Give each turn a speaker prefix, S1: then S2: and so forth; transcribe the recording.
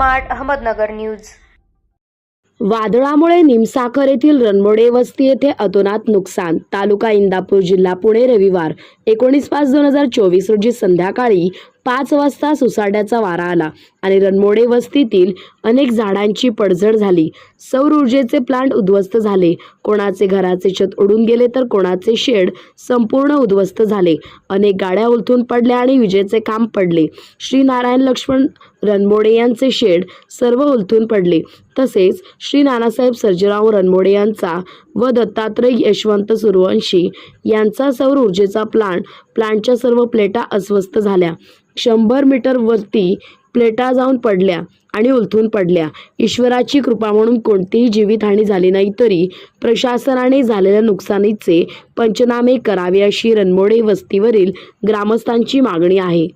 S1: Smart Ahmednagar news.
S2: वादळामुळे निमसाखर येथील रणमोडे वस्ती येथे अतोनात नुकसान. तालुका इंदापूर जिल्हा पुणे रविवार. एकोणीस पाच दोन हजार चोवीस रोजी संध्याकाळी पाच वाजता सुसाट्याचा वारा आला आणि रणमोडे वस्तीतील अनेक झाडांची पडझड झाली. सौर ऊर्जेचे प्लांट उद्ध्वस्त झाले. कोणाचे घराचे छत उडून गेले तर कोणाचे शेड संपूर्ण उद्ध्वस्त झाले. अनेक गाड्या उलथून पडल्या आणि विजेचे काम पडले. श्री नारायण लक्ष्मण रणमोडे यांचे शेड सर्व उलथून पडले. तसेच श्री नानासाहेब सर्जराव रणमोडे यांचा व दत्तात्रय यशवंत सूर्यवंशी यांचा सौर ऊर्जेचा प्लांट प्लांटच्या सर्व प्लेटा अस्वस्थ झाल्या. शंभर मीटर वरती प्लेटा जाऊन पडल्या आणि उलथून पडल्या. ईश्वराची कृपा म्हणून कोणतीही जीवितहानी झाली नाही तरी प्रशासनाने झालेल्या नुकसानीचे पंचनामे करावे अशी रणमोडे वस्तीवरील ग्रामस्थांची मागणी आहे.